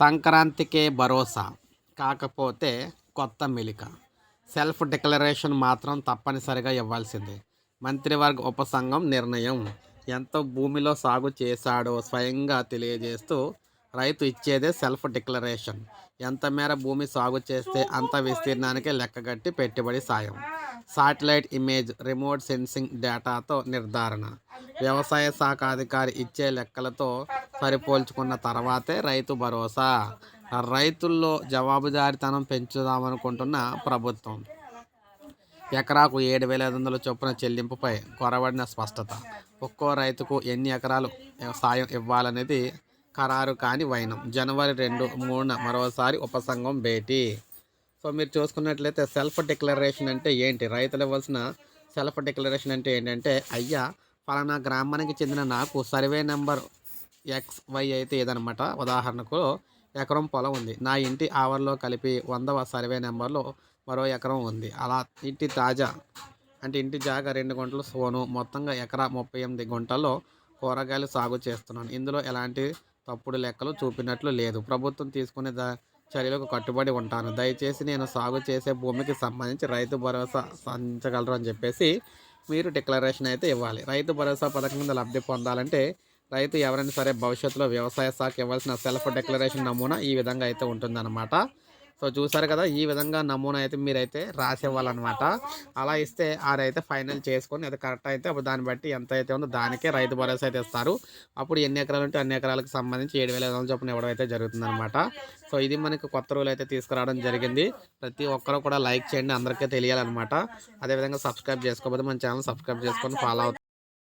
సంక్రాంతికే భరోసా కాకపోతే కొత్త మెలిక. Self declaration మాత్రం తప్పనిసరిగా ఇవ్వాల్సిందే. మంత్రివర్గ ఉపసంఘం నిర్ణయం. ఎంత భూమిలో సాగు చేశాడో స్వయంగా తెలియజేస్తూ రైతు ఇచ్చేదే సెల్ఫ్ డిక్లరేషన్. ఎంత మేర భూమి సాగు చేస్తే అంత విస్తీర్ణానికి లెక్కగట్టి పెట్టుబడి సాయం. సాటిలైట్ ఇమేజ్ రిమోట్ సెన్సింగ్ డేటాతో నిర్ధారణ. వ్యవసాయ శాఖ అధికారి ఇచ్చే లెక్కలతో సరిపోల్చుకున్న తర్వాతే రైతు భరోసా. రైతుల్లో జవాబుదారీతనం పెంచుదామనుకుంటున్న ప్రభుత్వం. ఎకరాకు ఏడు వేల ఐదు వందల చొప్పున చెల్లింపుపై కొరబడిన స్పష్టత. ఒక్కో రైతుకు ఎన్ని ఎకరాలు సాయం ఇవ్వాలనేది ఖరారు కాని వైనం. జనవరి రెండు మూడున మరోసారి ఉపసంఘం భేటీ. సో మీరు చూసుకున్నట్లయితే సెల్ఫ్ డిక్లరేషన్ అంటే ఏంటి? రైతులు ఇవ్వాల్సిన సెల్ఫ్ డిక్లరేషన్ అంటే ఏంటంటే అయ్యా పలానా గ్రామానికి చెందిన నాకు సర్వే నెంబర్ ఎక్స్ వై అయితే ఇదనమాట ఉదాహరణకు ఎకరం పొలం ఉంది. నా ఇంటి ఆవర్లో కలిపి వందవ సర్వే నెంబర్లో మరో ఎకరం ఉంది. అలా ఇంటి తాజా అంటే ఇంటి జాగా రెండు గుంటలు సోను. మొత్తంగా ఎకరా ముప్పై ఎనిమిది గుంటల్లో కూరగాయలు సాగు చేస్తున్నాను. ఇందులో ఎలాంటి తప్పుడు లెక్కలు చూపినట్లు లేదు. ప్రభుత్వం తీసుకునే ద చర్యలకు కట్టుబడి ఉంటాను. దయచేసి నేను సాగు చేసే భూమికి సంబంధించి రైతు భరోసా అందించగలరు అని చెప్పేసి మీరు డిక్లరేషన్ అయితే ఇవ్వాలి. రైతు భరోసా పథకం కింద లబ్ధి పొందాలంటే రైతు ఎవరైనా సరే భవిష్యత్తులో వ్యవసాయ శాఖ ఇవ్వాల్సిన సెల్ఫ్ డిక్లరేషన్ నమూనా ఈ విధంగా అయితే ఉంటుందన్నమాట. సో చూసారు కదా ఈ విధంగా నమూనా అయితే మీరైతే రాసివ్వాలన్నమాట అలా ఇస్తే ఆరైతే ఫైనల్ చేసుకొని అది కరెక్ట్ అయితే అప్పుడు దాన్ని బట్టి ఎంత అయితే ఉందో దానికే రైతు భరోసా అయితే ఇస్తారు. అప్పుడు ఎన్ని ఎకరాలు ఉంటే అన్ని ఎకరాలకు సంబంధించి ఏడు వేల ఐదు వందల చొప్పున ఇవ్వడం అయితే జరుగుతుందన్నమాట. సో ఇది మనకి కొత్త రూల్ అయితే తీసుకురావడం జరిగింది. ప్రతి ఒక్కరు కూడా లైక్ చేయండి అందరికీ తెలియాలన్నమాట. అదేవిధంగా సబ్స్క్రైబ్ చేసుకోకపోతే మన ఛానల్ సబ్స్క్రైబ్ చేసుకొని ఫాలో అవుతుంది